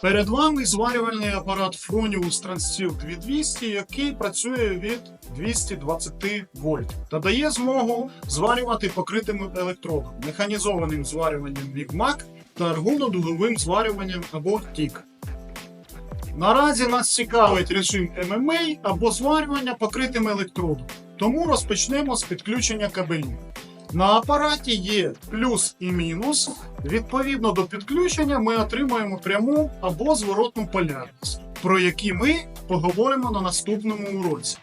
Перед вами зварювальний апарат Fronius Transsteel 2200, який працює від 220 вольт та дає змогу зварювати покритим електродом, механізованим зварюванням VIGMAC та аргунодуговим зварюванням або TIG. Наразі нас цікавить режим MMA або зварювання покритим електродом, тому розпочнемо з підключення кабелів. На апараті є плюс і мінус. Відповідно до підключення ми отримаємо пряму або зворотну полярність, про які ми поговоримо на наступному уроці.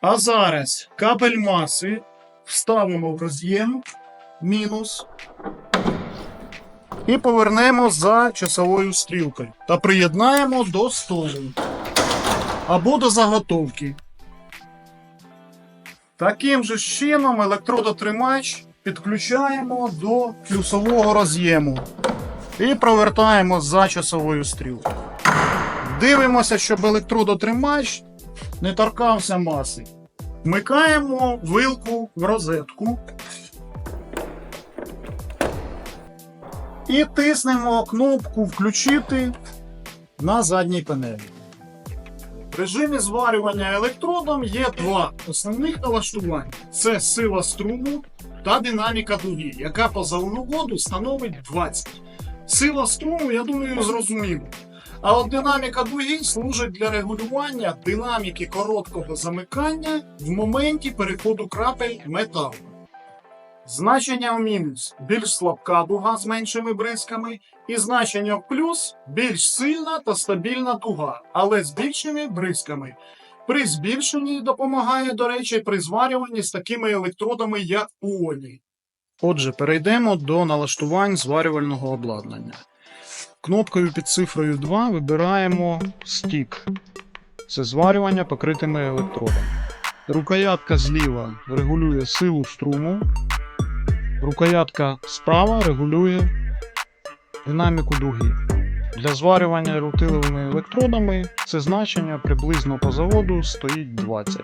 А зараз кабель маси вставимо в роз'єм мінус і повернемо за часовою стрілкою та приєднаємо до столу або до заготовки. Таким же чином електродотримач підключаємо до плюсового роз'єму і провертаємо за часовою стрілкою. Дивимося, щоб електродотримач не торкався маси. Вмикаємо вилку в розетку і тиснемо кнопку Включити на задній панелі. В режимі зварювання електродом є два основних налаштування: це сила струму та динаміка дуги, яка по заводу становить 20. Сила струму, я думаю, зрозуміло. А от динаміка дуги служить для регулювання динаміки короткого замикання в моменті переходу крапель металу. Значення в мінус більш слабка дуга з меншими бризками, і значення в плюс більш сильна та стабільна дуга, але з більшими бризками. При збільшенні допомагає, до речі, при зварюванні з такими електродами, як уолі. Отже, перейдемо до налаштувань зварювального обладнання. Кнопкою під цифрою 2 вибираємо стік. Це зварювання покритими електродами. Рукоятка зліва регулює силу струму. Рукоятка справа регулює динаміку дуги. Для зварювання рутиловими електродами це значення приблизно по заводу стоїть 20.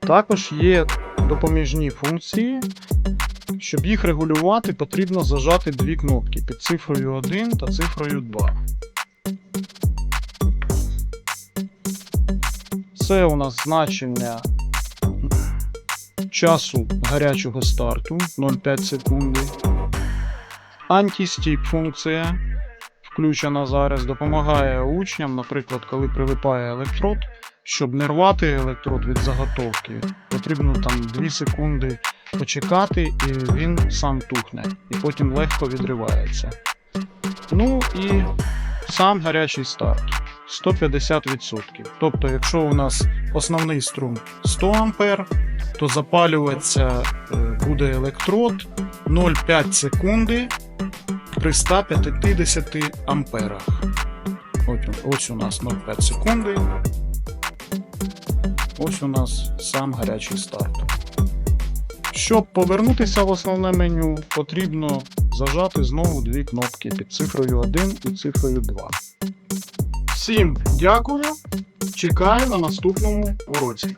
Також є допоміжні функції. Щоб їх регулювати, потрібно зажати дві кнопки під цифрою 1 та цифрою 2. Це у нас значення часу гарячого старту 0,5 секунди. Антістік функція включена зараз, допомагає учням, наприклад, коли прилипає електрод, щоб не рвати електрод від заготовки, потрібно там 2 секунди почекати, і він сам тухне, і потім легко відривається. Ну і сам гарячий старт 150%. Тобто, якщо у нас основний струм 100 А, то запалюватися е, буде електрод 0,5 секунди при 150 амперах. Ось, ось у нас 0,5 секунди. Ось у нас сам гарячий старт. Щоб повернутися в основне меню, потрібно зажати знову дві кнопки під цифрою 1 і цифрою 2. Всім дякую. Чекаю на наступному уроці.